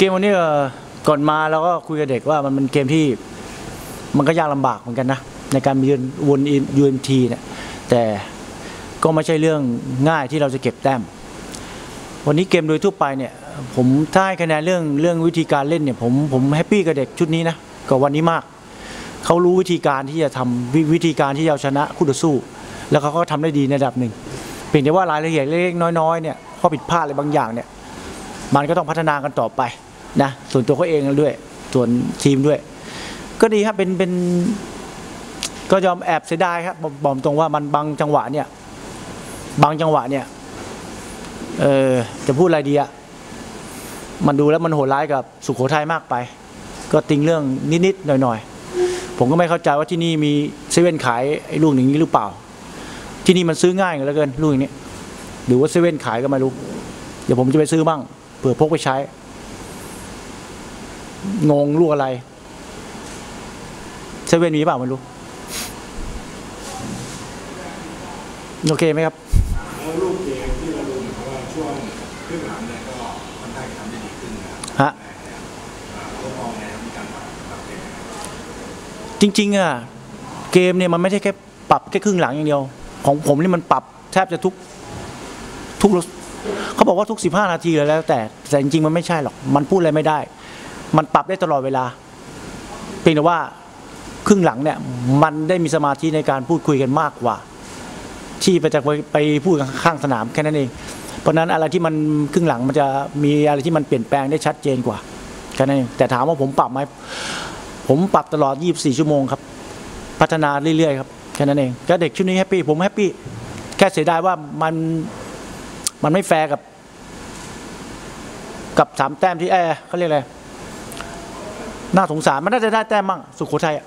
เกมวันนี้ก่อนมาเราก็คุยกับเด็กว่ามันเป็นเกมที่มันก็ยากลำบากเหมือนกันนะ ในการยืนวนยูเอ็มทีเนี่ยแต่ก็ไม่ใช่เรื่องง่ายที่เราจะเก็บแต้ม วันนี้เกมโดยทั่วไปเนี่ย ผมถ้าให้คะแนนเรื่องเรื่องวิธีการเล่นเนี่ย ผมผมแฮปปี้กับเด็กชุดนี้นะกับวันนี้มากเขารู้วิธีการที่จะทำวิวิธีการที่จะเอาชนะคู่ต่อสู้ แล้วเขาก็ทำได้ดีในระดับหนึ่งเพียงแต่ว่ารายละเอียดเล็กๆน้อยๆเนี่ยข้อผิดพลาดอะไรบางอย่างเนี่ยมันก็ต้องพัฒนากันต่อไป นะส่วนตัวเขาเองด้วย ส่วนทีมด้วย ก็ดีครับเป็นเป็นก็ยอมแอบเสียดายครับบอกตรงว่ามันบางจังหวะเนี่ย บางจังหวะเนี่ย เออจะพูดอะไรดีอะมันดูแล้วมันโหดร้ายกับสุโขทัยมากไป ก็ติงเรื่องนิดๆหน่อยๆ ผมก็ไม่เข้าใจว่าที่นี่มีเซเว่นขายไอ้ลูกอย่างนี้หรือเปล่า ที่นี่มันซื้อง่ายเหลือเกินลูกอย่างนี้หรือว่าเซเว่นขายก็ไม่รู้ เดี๋ยวผมจะไปซื้อบ้างเผื่อพกไปใช้ งงลูกอะไรเซเว่นมีเปล่าไม่รู้โอเคไหมครับแล้วลูกเกมที่เราดูเหมือนกับว่าช่วงครึ่งหลังเนี่ยก็ค่อนข้างจะทำได้ดีขึ้นนะครับฮะเขามองไงครับมีการปรับปรับเกมยังไงจริง ๆอะเกมเนี่ยมันไม่ใช่แค่ปรับแค่ครึ่งหลังอย่างเดียว ของผมนี่มันปรับแทบจะทุกทุกเขาบอกว่าทุก 15 นาทีเลยแล้ว แต่แต่จริงๆมันไม่ใช่หรอก มันพูดอะไรไม่ได้ มันปรับได้ตลอดเวลาเพียงแต่ว่าครึ่งหลังเนี่ยมันได้มีสมาธิในการพูดคุยกันมากกว่า ที่ไปจะไปไปพูดข้างสนามแค่นั้นเอง เพราะฉะนั้นอะไรที่มันครึ่งหลังมันจะมีอะไรที่มันเปลี่ยนแปลงได้ชัดเจนกว่าแค่นั้นเองแต่ถามว่าผมปรับไหมผมปรับตลอด 24 ชั่วโมงครับ พัฒนาเรื่อยๆครับแค่นั้นเองก็เด็กชุดนี้แฮปปี้ผมแฮปปี้แค่เสียดายว่ามันมันไม่แฟร์กับ กับสามแต้มที่แอร์เขาเรียกอะไร น่าสงสารมันน่าจะได้แต้มมั่งสุโขทัยอะ